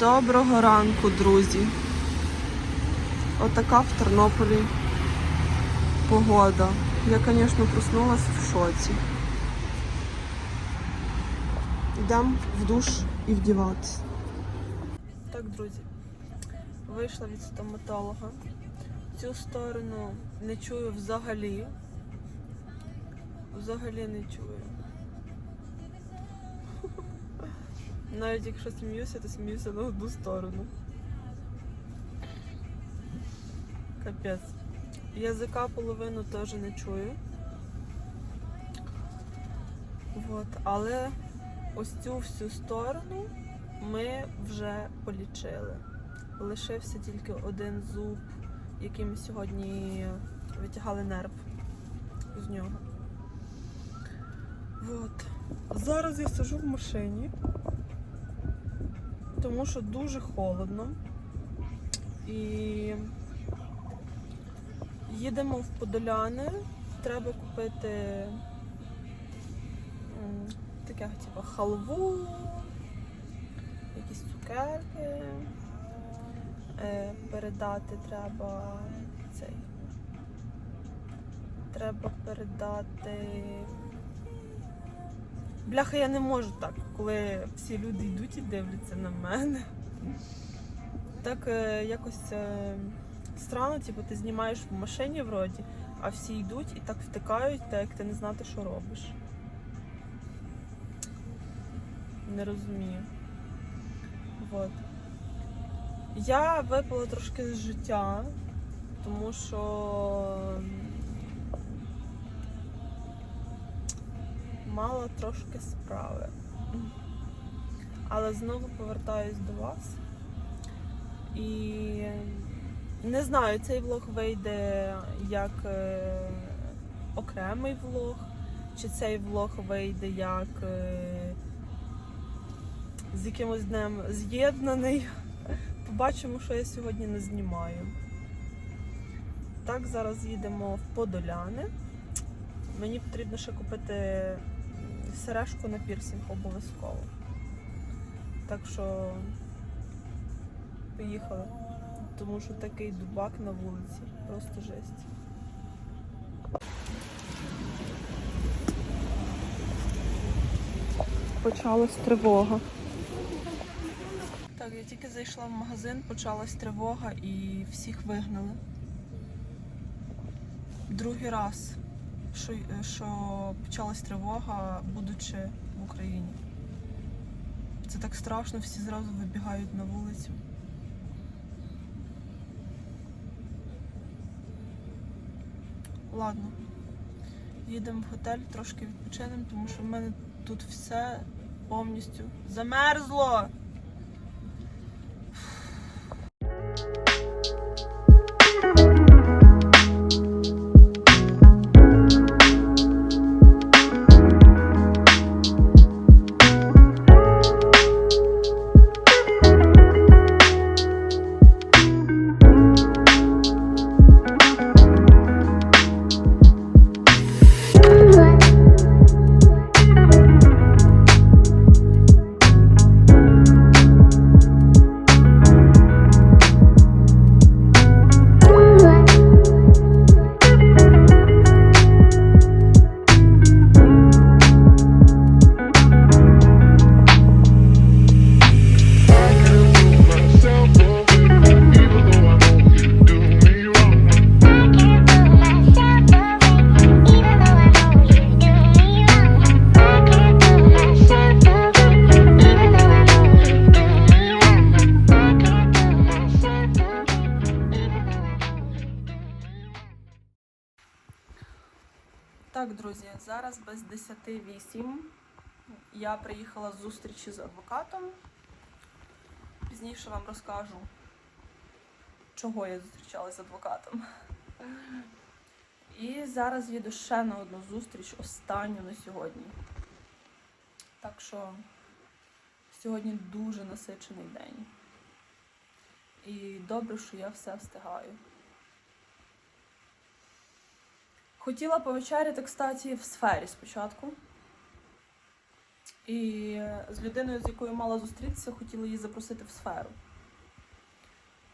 Доброго ранку, друзі. Отака в Тернополі погода. Я, звісно, проснулась в шоці. Йдемо в душ і вдіватися. Так, друзі, вийшла від стоматолога. Цю сторону не чую взагалі. Взагалі не чую. Навіть якщо сміюся, то сміюся на одну сторону. Капець. Язика половину теж не чую. От. Але ось цю всю сторону ми вже полічили. Лишився тільки один зуб, який ми сьогодні витягали нерв з нього. От. Зараз я сижу в машині тому що дуже холодно. І їдемо в Подоляни. Треба купити таке, типу, халву, якісь цукерки. Е, передати треба цей. Треба передати. Бляха, я не можу так, коли всі люди йдуть і дивляться на мене. Так е, якось е, странно, типу, ти знімаєш в машині вроді, а всі йдуть і так втикають, так як ти не знати, що робиш. Не розумію. Вот. Я випала трошки з життя, тому що мала трошки справи. Але знову повертаюсь до вас. І не знаю, цей влог вийде як е, окремий влог, чи цей влог вийде як е, з якимось днем з'єднаний. Побачимо, що я сьогодні не знімаю. Так, зараз їдемо в Подоляни. Мені потрібно ще купити сережку на пірсинг обов'язково. Так що поїхали. Тому що такий дубак на вулиці. Просто жесть. Почалась тривога. Так, я тільки зайшла в магазин, почалась тривога і всіх вигнали. Другий раз, що, що почалась тривога, будучи в Україні. Це так страшно, всі зразу вибігають на вулицю. Ладно, їдемо в готель, трошки відпочинемо, тому що в мене тут все повністю замерзло. Я зустрічі з адвокатом. Пізніше вам розкажу, чого я зустрічалася з адвокатом. І зараз їду ще на одну зустріч, останню на сьогодні. Так що сьогодні дуже насичений день. І добре, що я все встигаю. Хотіла повечеряти, кстати, в сфері спочатку. І з людиною, з якою мала зустрітися, хотіла її запросити в сферу.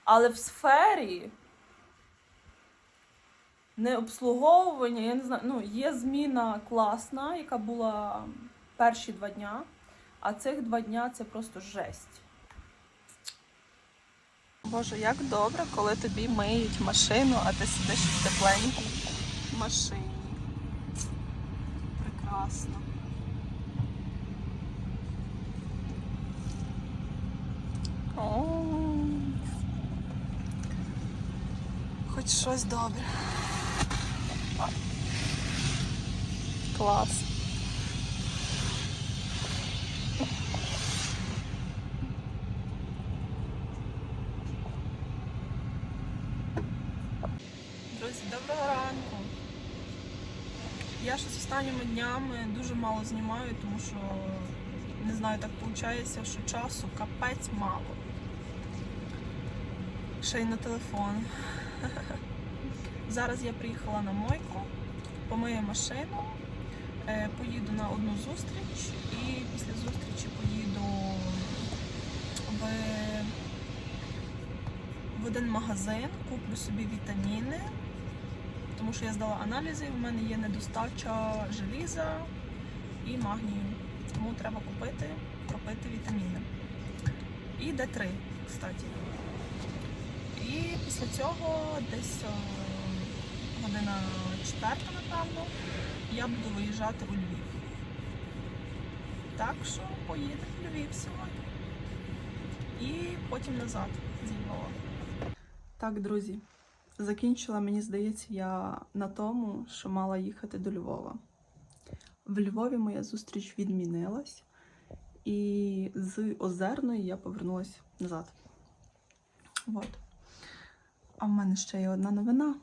Але в сфері не обслуговування, я не знаю, ну, є зміна класна, яка була перші два дня, а цих два дня це просто жесть. Боже, як добре, коли тобі миють машину, а ти сидиш в тепленькій машині. Прекрасно. Щось добре. Клас. Друзі, доброго ранку. Я щось останніми днями дуже мало знімаю, тому що не знаю, так виходить, що часу капець мало. Ще й на телефон. Зараз я приїхала на мойку, помию машину, е, поїду на одну зустріч і після зустрічі поїду в, в один магазин, куплю собі вітаміни, тому що я здала аналізи, в мене є недостача желіза і магнію. Тому треба купити, пропити вітаміни. І Д3, кстати. І після цього десь е, година четверта, напевно, я буду виїжджати у Львів. Так що поїдемо в Львів сьогодні. І потім назад зі Львова. Так, друзі, закінчила, мені здається, я на тому, що мала їхати до Львова. В Львові моя зустріч відмінилась, і з Озерної я повернулася назад. От. А в мене ще є одна новина.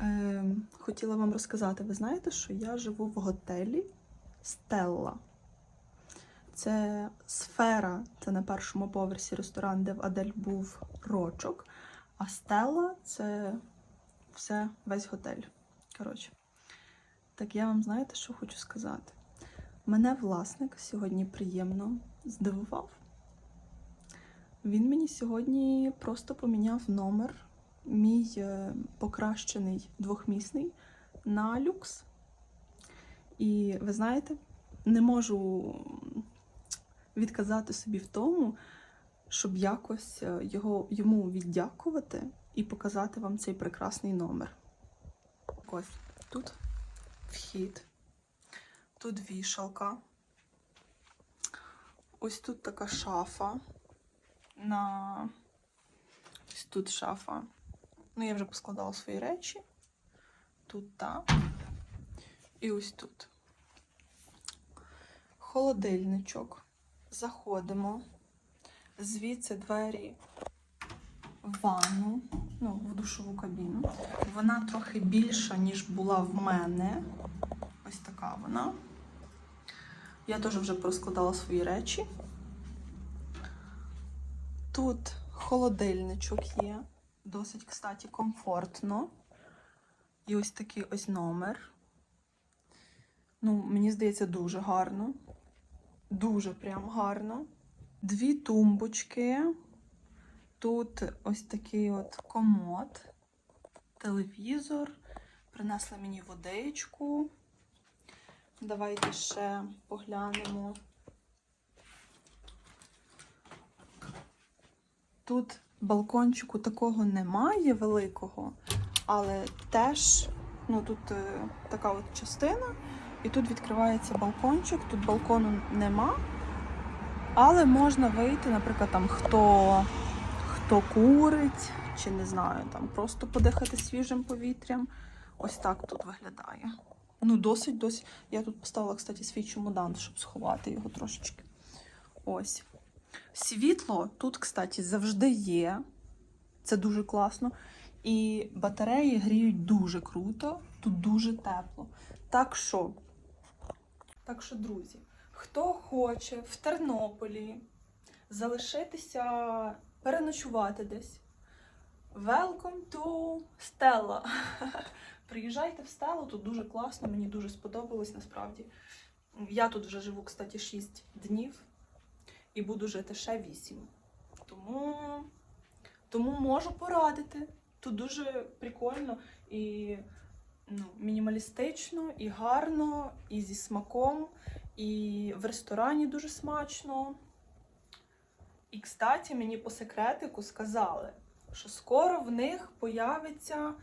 Е, хотіла вам розказати, ви знаєте, що я живу в готелі Стелла. Це сфера, це на першому поверсі ресторан, де в Адель був рочок. А Стелла це все, весь готель. Коротше. Так я вам знаєте, що хочу сказати? Мене власник сьогодні приємно здивував. Він мені сьогодні просто поміняв номер, мій е, покращений двохмісний на люкс. І ви знаєте, не можу відказати собі в тому, щоб якось е, його, йому віддякувати і показати вам цей прекрасний номер. Ось тут вхід, тут вішалка. Ось тут така шафа на ось тут шафа. Ну, я вже поскладала свої речі. Тут так. І ось тут. Холодильничок. Заходимо. Звідси двері в ванну, ну, в душову кабіну. Вона трохи більша, ніж була в мене. Ось така вона. Я теж вже проскладала свої речі. Тут холодильничок є. Досить, кстати, комфортно. І ось такий ось номер. Ну, мені здається, дуже гарно. Дуже прям гарно. Дві тумбочки. Тут ось такий от комод, телевізор. Принесли мені водичку. Давайте ще поглянемо. Тут балкончику такого немає великого, але теж ну, тут е, така от частина, і тут відкривається балкончик, тут балкону нема. Але можна вийти, наприклад, там хто, хто курить, чи не знаю, там просто подихати свіжим повітрям. Ось так тут виглядає. Ну, досить, досить. Я тут поставила, кстати, свій чемодан, щоб сховати його трошечки. Ось. Світло тут, кстати, завжди є. Це дуже класно. І батареї гріють дуже круто, тут дуже тепло. Так що, так що, друзі, хто хоче в Тернополі залишитися, переночувати десь. Welcome to Stella. Приїжджайте в Стелу, тут дуже класно, мені дуже сподобалось насправді. Я тут вже живу, кстати, 6 днів і буду жити ще 8. Тому, тому можу порадити. Тут дуже прикольно і ну, мінімалістично, і гарно, і зі смаком, і в ресторані дуже смачно. І, кстати, мені по секретику сказали, що скоро в них появиться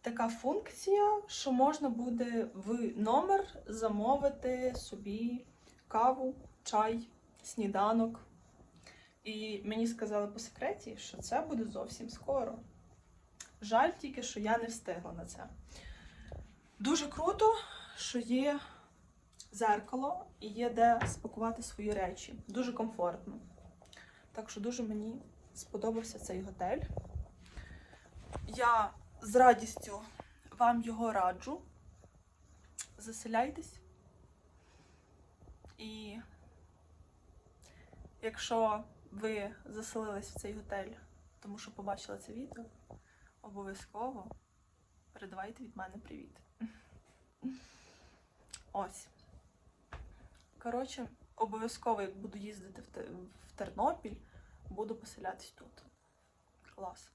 така функція, що можна буде в номер замовити собі каву, чай, сніданок. І мені сказали по секреті, що це буде зовсім скоро. Жаль тільки, що я не встигла на це. Дуже круто, що є зеркало і є де спакувати свої речі. Дуже комфортно. Так що дуже мені сподобався цей готель. Я з радістю вам його раджу. Заселяйтесь. І якщо ви заселились в цей готель, тому що побачили це відео, обов'язково передавайте від мене привіт. Ось. Коротше, обов'язково, як буду їздити в Тернопіль, буду поселятись тут. Клас.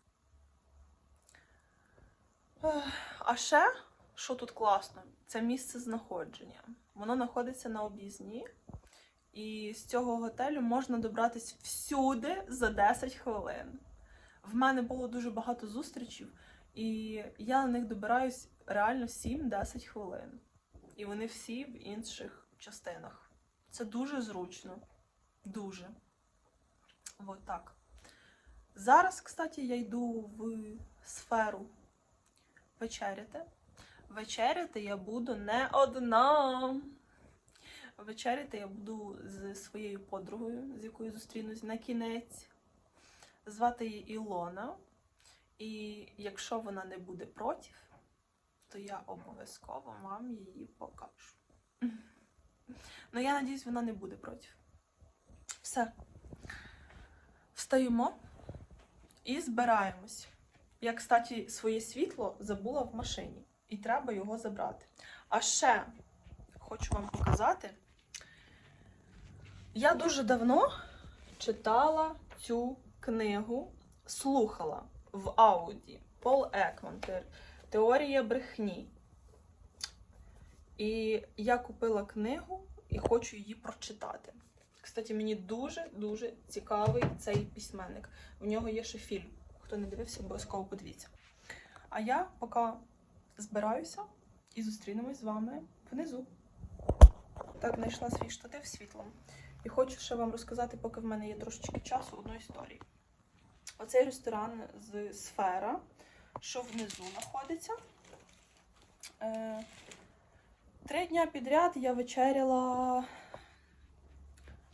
А ще, що тут класно, це місце знаходження. Воно знаходиться на об'їзні, і з цього готелю можна добратися всюди за 10 хвилин. В мене було дуже багато зустрічів, і я на них добираюсь реально 7-10 хвилин. І вони всі в інших частинах. Це дуже зручно. Дуже. От так. Зараз, кстати, я йду в сферу вечеряти. Вечеряти я буду не одна. Вечеряти я буду з своєю подругою, з якою зустрінусь на кінець. Звати її Ілона. І якщо вона не буде проти, то я обов'язково вам її покажу. Ну, я надіюсь, вона не буде проти. Все. Встаємо і збираємось. Я, кстати, своє світло забула в машині, і треба його забрати. А ще хочу вам показати. Я дуже давно читала цю книгу, слухала в ауді Пол Екман Теорія брехні. І я купила книгу і хочу її прочитати. Кстати, мені дуже-дуже цікавий цей письменник. В нього є ще фільм. Хто не дивився, обов'язково подивіться. А я поки збираюся і зустрінемось з вами внизу. Так, знайшла свій штатив світлом. І хочу ще вам розказати, поки в мене є трошечки часу, одну історію. Оцей ресторан з сфера, що внизу знаходиться. Е, Три дня підряд я вечеряла.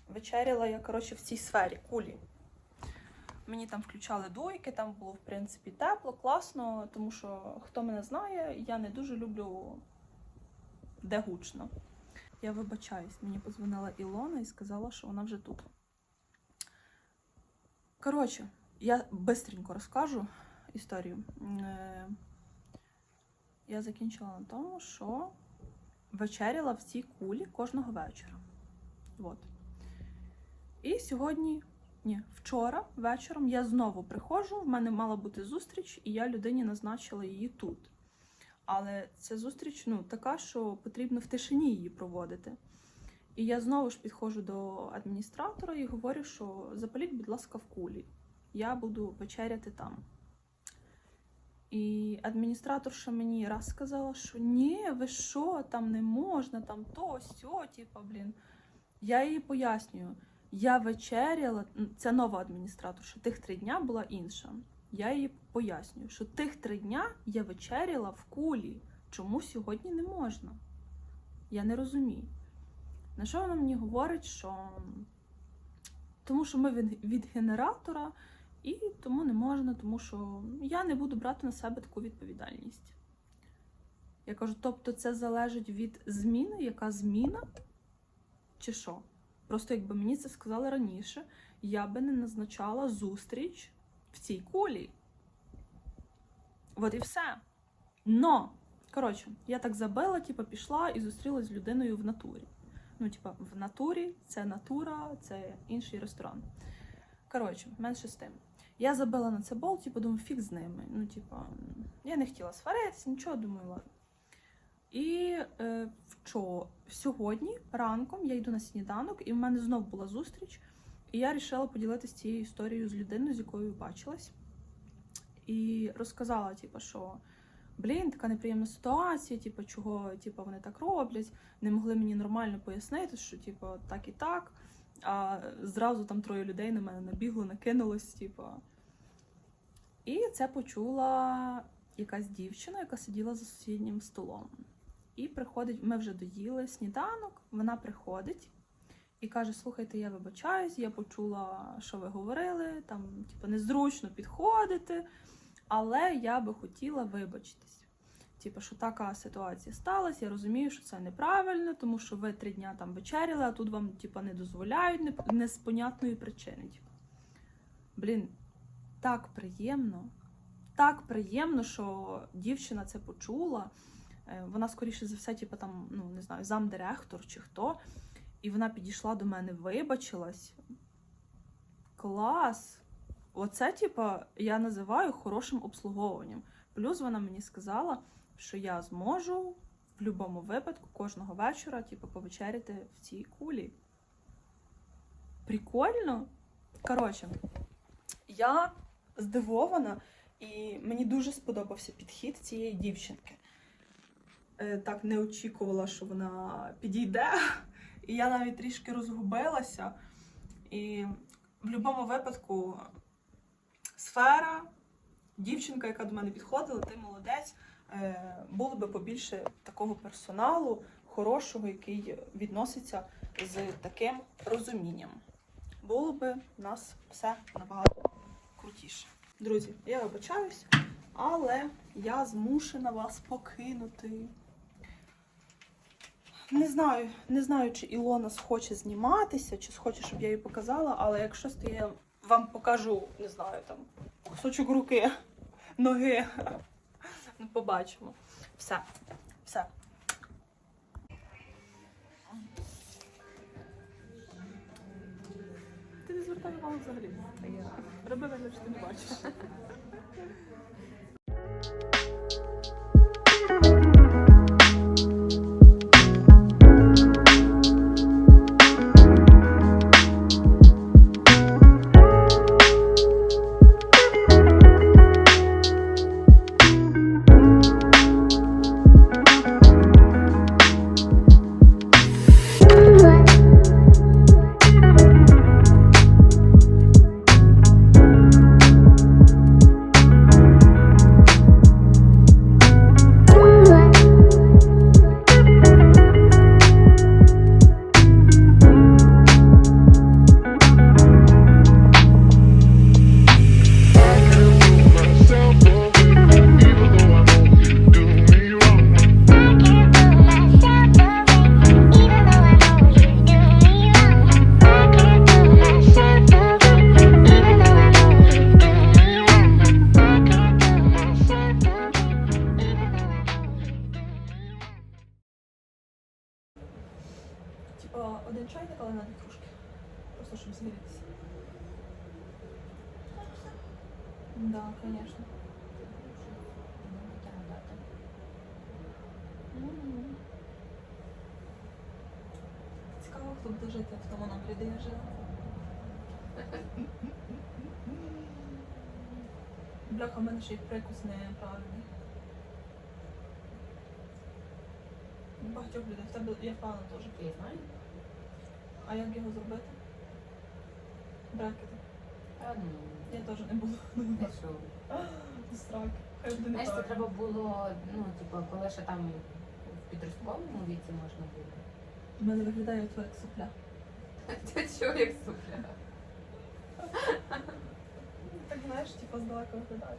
Вечеряла я, коротше, в цій сфері кулі. Мені там включали дуйки, там було, в принципі, тепло, класно, тому що хто мене знає, я не дуже люблю де гучно. Я вибачаюсь, мені подзвонила Ілона і сказала, що вона вже тут. Коротше, я бистренько розкажу історію. Е, Я закінчила на тому, що вечеряла в цій кулі кожного вечора. От. І сьогодні, ні, вчора вечором я знову приходжу, в мене мала бути зустріч, і я людині назначила її тут. Але ця зустріч ну, така, що потрібно в тишині її проводити. І я знову ж підходжу до адміністратора і говорю, що запаліть, будь ласка, в кулі. Я буду вечеряти там. І адміністраторша мені раз сказала, що ні, ви що, там не можна, там то, сьо, типа, блін. Я їй пояснюю, я вечеряла, це нова адміністраторша, тих три дня була інша. Я їй пояснюю, що тих три дня я вечеряла в кулі. Чому сьогодні не можна? Я не розумію. На що вона мені говорить, що тому що ми від, генератора, і тому не можна, тому що я не буду брати на себе таку відповідальність. Я кажу, тобто це залежить від зміни, яка зміна, чи що? Просто якби мені це сказали раніше, я би не назначала зустріч в цій кулі. От і все. Но, коротше, я так забила, типу, пішла і зустрілась з людиною в натурі. Ну, типа, в натурі це натура, це інший ресторан. Коротше, менше з тим. Я забила на це бол, типу, думаю, фіг з ними. Ну, типа, я не хотіла сваритися, нічого, думаю, ладно. І е, вчо, сьогодні ранком я йду на сніданок, і в мене знов була зустріч. І я вирішила поділитися цією історією з людиною, з якою бачилась. І розказала, типу, що блін, така неприємна ситуація, типу, чого типу, вони так роблять. Не могли мені нормально пояснити, що типу, так і так. А зразу там троє людей на мене набігло, накинулось, типу. І це почула якась дівчина, яка сиділа за сусіднім столом. І приходить, ми вже доїли сніданок, вона приходить і каже: Слухайте, я вибачаюсь, я почула, що ви говорили, там, типу, незручно підходити, але я би хотіла вибачитись. Типу, що така ситуація сталася, я розумію, що це неправильно, тому що ви три дня там вечеряли, а тут вам типу, не дозволяють не, не з понятної причини. Типу. Блін, так приємно. Так приємно, що дівчина це почула. Е, Вона, скоріше за все, типу, там, ну не знаю, замдиректор чи хто. І вона підійшла до мене, вибачилась. Клас! Оце, типа, я називаю хорошим обслуговуванням. Плюс вона мені сказала, що я зможу в будь-якому випадку кожного вечора, типу, повечеряти в цій кулі. Прикольно. Коротше, я здивована, і мені дуже сподобався підхід цієї дівчинки. Е, Так не очікувала, що вона підійде. І я навіть трішки розгубилася. І в будь-якому випадку сфера, дівчинка, яка до мене підходила, ти молодець. Е, Було би побільше такого персоналу, хорошого, який відноситься з таким розумінням. Було би в нас все набагато крутіше. Друзі, я вибачаюсь, але я змушена вас покинути. Не знаю, не знаю, чи Ілона схоче зніматися, чи схоче, щоб я їй показала, але якщо то я вам покажу, не знаю, там кусочок руки, ноги. Ну, побачимо. Все. Все. Ти не звертай увагу взагалі. Роби вигляд, що ти не бачиш. конечно. Цікаво, хто буде жити в тому де я жила. Бляха, в мене ще й прикус неправильний. Багатьох людей, в тебе я впевнена теж. Я знаю. А як його зробити? Брекети. Ну, Я теж не була. що. Страк. Хай буде Знаєш, це треба було, ну, типу, коли ще там в підростковому віці можна було. В мене виглядає твоя як сопля. Ти чого як супля? Так знаєш, типу здалека виглядає.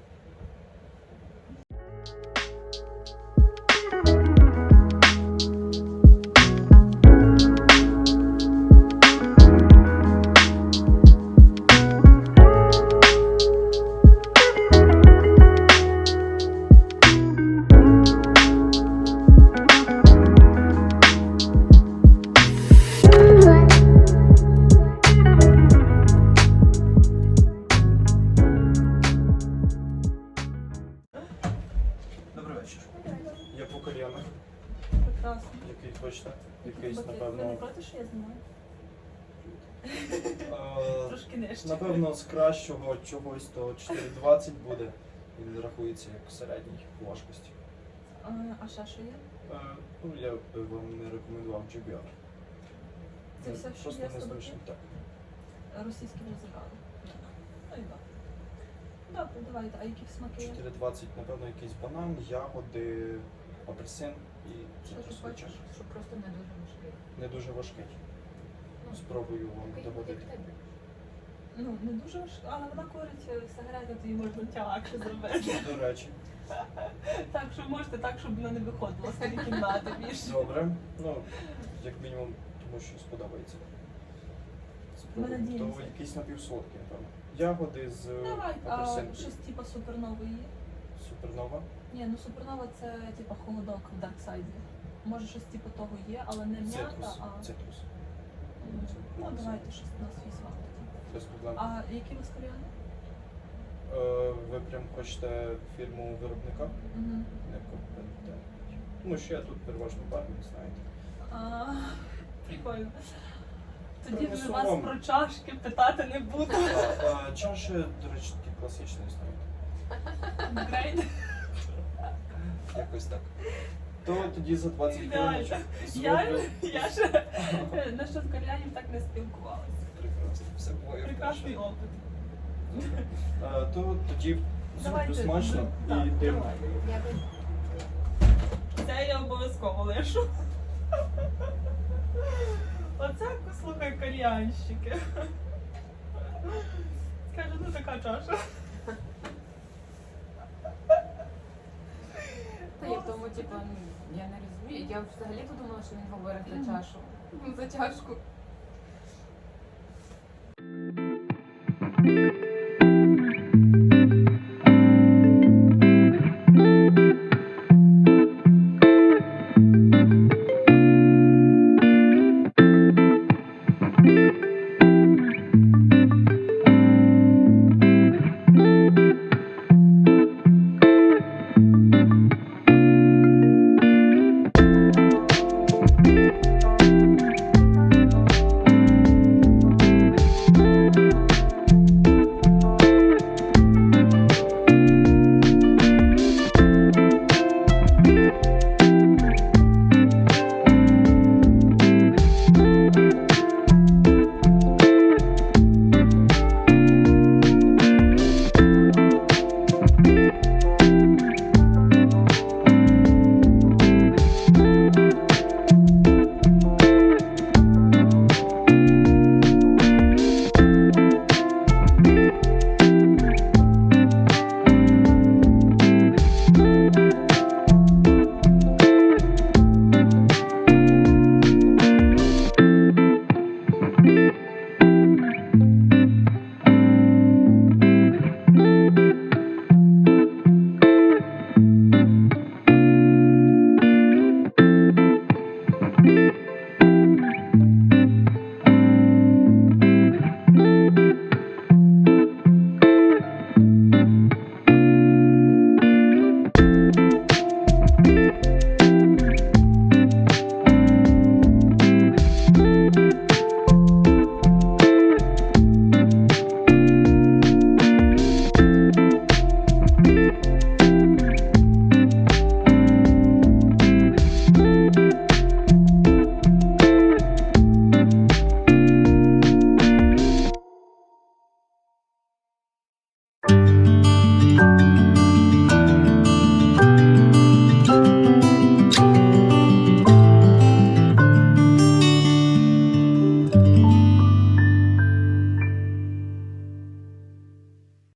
З кращого чогось то 4,20 буде. Він рахується як середній важкості. А, а ще що є? Е, Ну, я би вам не рекомендував GBR. Це все, що Просто є не слабаки? зручно. Так. Російські забрали. Ну і добре. Добре, давайте. А які смаки? є? 4,20, напевно, якийсь банан, ягоди, апельсин і Що ти цитрусовий хочеш, щоб просто не дуже важкий. Не дуже важкий. Ну, Спробую вам такий, доводити. тебе. Ну, не дуже важко, але вона курить е, сигарети, то її можна тягше зробити. До речі, Так, що можете так, щоб вона не виходила з цієї кімнати більше. добре. Ну, як мінімум, тому що сподобається. Надіємося. То якийсь напівсолодкий, напевно. Ягоди з Давай, а щось типу супернової є? Супернова. Ні, ну супернова це типу холодок в Дарксайді. Може щось типу того є, але не м'ята, Цитрус. а. Цитрус. Ну, давайте щось на свій смак. Без проблем. А які вас кальяни? Е, ви прям хочете фірму виробника? Угу. Не компетентні. Ну, ще тут переважно барвник, знаєте. А, прикольно. Тоді вже вас про чашки питати не буду. А, а, чаші, до речі, такі класичні, знаєте. Грейд. Якось так. То тоді за 20 Ідеально. хвилин Я, зроблю. я ще насчет кальянів так не спілкувалася. Буває. Прекрасний опит. А, То тоді зроблю Давайте. смачно Так, і давай. Дякую. Це я обов'язково лишу. Оце слухай кальянщики. Скаже, ну така чаша. Та я в тому, типу, ну, я не розумію. Я взагалі подумала, що він говорить за чашу. За чашку. Thank you.